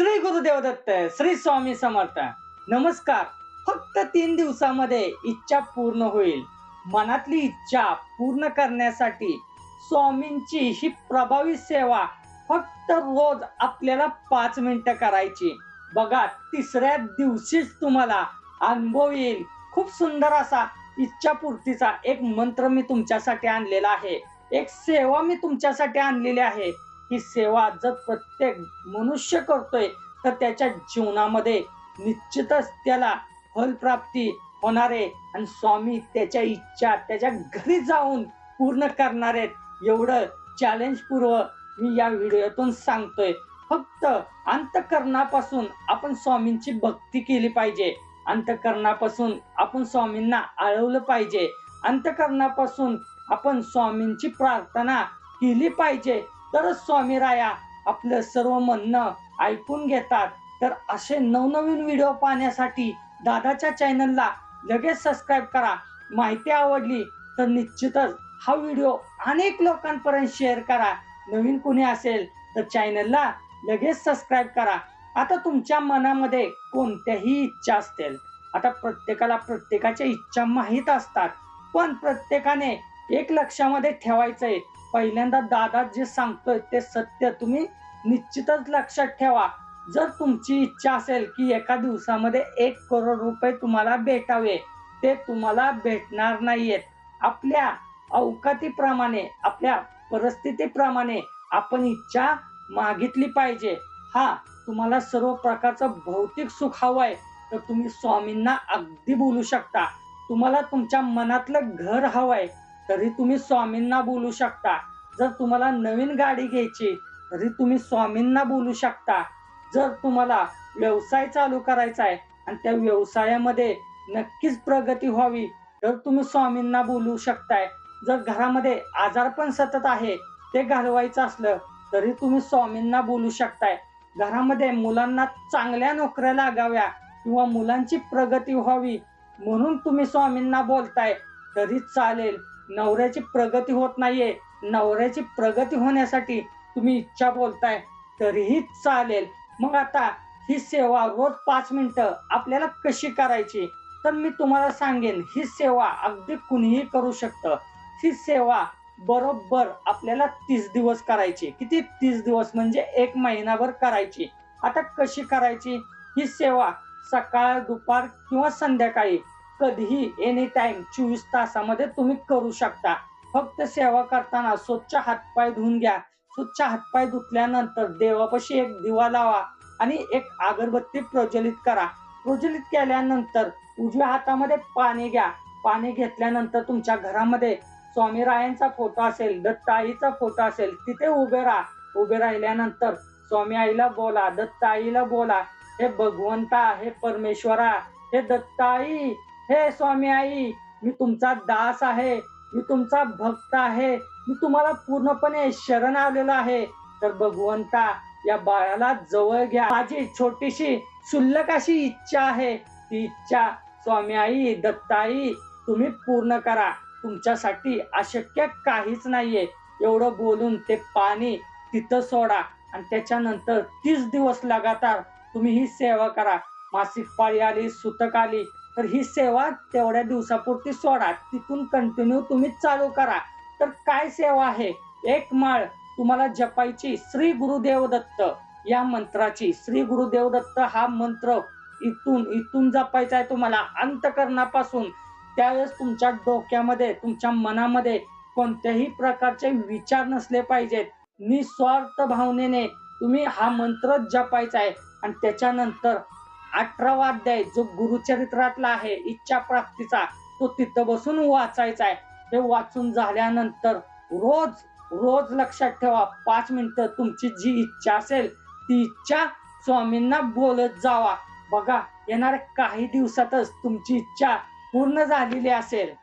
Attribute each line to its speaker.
Speaker 1: श्री गुरुदेव दत्त श्री स्वामी समर्थ नमस्कार. फक्त तीन दिवसामध्ये इच्छा पूर्ण होईल. मनातली इच्छा पूर्ण करण्यासाठी स्वामींची ही प्रभावी सेवा फक्त रोज आपल्याला पाच मिनिटं करायची. बघा तिसऱ्या दिवशीच तुम्हाला अनुभव येईल. खूप सुंदर असा इच्छापूर्तीचा एक मंत्र मी तुमच्यासाठी आणलेला आहे. एक सेवा मी तुमच्यासाठी आणलेली आहे. ही सेवा जर प्रत्येक मनुष्य करतोय तर त्याच्या जीवनामध्ये निश्चितच त्याला फलप्राप्ती होणार आहे. आणि स्वामी त्याच्या इच्छा त्याच्या घरी जाऊन पूर्ण करणार आहेत. एवढं चॅलेंज पूर्व मी या व्हिडिओतून सांगतोय. फक्त अंतकरणापासून आपण स्वामींची भक्ती केली पाहिजे. अंतकरणापासून आपण स्वामींना आळवलं पाहिजे. अंतकरणापासून आपण स्वामींची प्रार्थना केली पाहिजे. तरच स्वामी राया आपलं सर्व म्हणणं ऐकून घेतात. तर असे नवनवीन व्हिडिओ पाहण्यासाठी दादाच्या चॅनलला लगेच सबस्क्राईब करा. माहिती आवडली तर निश्चितच हा व्हिडिओ अनेक लोकांपर्यंत शेअर करा. नवीन कुणी असेल तर चॅनलला लगेच सबस्क्राईब करा. आता तुमच्या मनामध्ये कोणत्याही इच्छा असतील? आता प्रत्येकाला प्रत्येकाच्या इच्छा माहीत असतात. पण प्रत्येकाने एक लक्षामध्ये ठेवायचंय पहिल्यांदा दादा जे सांगतोय ते सत्य तुम्ही निश्चितच लक्षात ठेवा. जर तुमची इच्छा असेल की एका दिवसामध्ये एक करोड रुपये तुम्हाला भेटावे ते तुम्हाला भेटणार नाहीयेत. आपल्या अवकातीप्रमाणे आपल्या परिस्थितीप्रमाणे आपण इच्छा मागितली पाहिजे. हा तुम्हाला सर्व प्रकारचं भौतिक सुख हवंय तर तुम्ही स्वामींना अगदी बोलू शकता. तुम्हाला तुमच्या मनातलं घर हवंय. तरी तुम्ही स्वामींना बोलू शकता. जर तुम्हाला नवीन गाडी घ्यायची तरी तुम्ही स्वामींना बोलू शकता. जर तुम्हाला व्यवसाय चालू करायचा आहे आणि त्या व्यवसायामध्ये नक्कीच प्रगती व्हावी तर तुम्ही स्वामींना बोलू शकताय. जर घरामध्ये आजारपण सतत आहे ते घालवायचं असलं तरी तुम्ही स्वामींना बोलू शकताय. घरामध्ये मुलांना चांगल्या नोकऱ्या लागाव्या किंवा मुलांची प्रगती व्हावी म्हणून तुम्ही स्वामींना बोलताय तरी चालेल. नवऱ्याची प्रगती होत नाहीये. नवऱ्याची प्रगती होण्यासाठी तुम्ही इच्छा बोलताय तरीही चालेल. मग आता ही सेवा रोज पाच मिनिटं आपल्याला कशी करायची? तर मी तुम्हाला सांगेन ही सेवा अगदी कुणीही करू शकतं. ही सेवा बरोबर आपल्याला तीस दिवस करायची. किती? तीस दिवस म्हणजे एक महिनाभर करायची. आता कशी करायची? ही सेवा सकाळ दुपार किंवा संध्याकाळी कधीही एनी टाइम चोवीस तासामध्ये तुम्ही करू शकता. फक्त सेवा करताना स्वच्छ हातपाय धुवून घ्या. स्वच्छ हातपाय धुतल्यानंतर देवापाशी एक दिवा लावा आणि एक अगरबत्ती प्रज्वलित करा. प्रज्वलित केल्यानंतर उजव्या हातामध्ये पाणी घ्या. पाणी घेतल्यानंतर तुमच्या घरामध्ये स्वामी रायांचा फोटो असेल दत्ताईचा फोटो असेल तिथे उभे राहा. उभे राहिल्यानंतर स्वामी आईला बोला दत्ताईला बोला हे भगवंता हे परमेश्वरा हे दत्ताई हे स्वामी आई मी तुमचा दास आहे मी तुमचा भक्त आहे मी तुम्हाला पूर्णपणे शरण आलेलो आहे. तर भगवंता या बाळाला जवळ घ्या. माझी छोटीशी शुल्लक अशी इच्छा आहे. ती इच्छा स्वामी आई दत्ताई तुम्ही पूर्ण करा. तुमच्यासाठी अशक्य काहीच नाहीये. एवढं बोलून ते पाणी तिथं सोडा आणि त्याच्यानंतर तीस दिवस लगातार तुम्ही ही सेवा करा. मासिक पाळी आली सुतक आली. तर ही सेवा तेवढ्या दिवसापुरती सोडा. तिथून कंटिन्यू तुम्ही चालू करा. तर काय सेवा आहे? एक माळ तुम्हाला जपायची श्री गुरुदेव दत्त. या मंत्राची श्री गुरुदेव दत्त हा मंत्र इथून इथून जपायचा आहे तुम्हाला अंतकरणापासून. त्यावेळेस तुमच्या डोक्यामध्ये तुमच्या मनामध्ये कोणत्याही प्रकारचे विचार नसले पाहिजेत. निस्वार्थ भावनेने तुम्ही हा मंत्र जपायचा आहे. आणि त्याच्यानंतर अठरावा अध्याय जो गुरुचरित्रातला आहे इच्छा प्राप्तीचा तो तिथं बसून वाचायचा आहे. ते वाचून झाल्यानंतर रोज रोज लक्षात ठेवा पाच मिनिटं तुमची जी इच्छा असेल ती इच्छा स्वामींना बोलत जावा. बघा येणाऱ्या काही दिवसातच तुमची इच्छा पूर्ण झालेली असेल.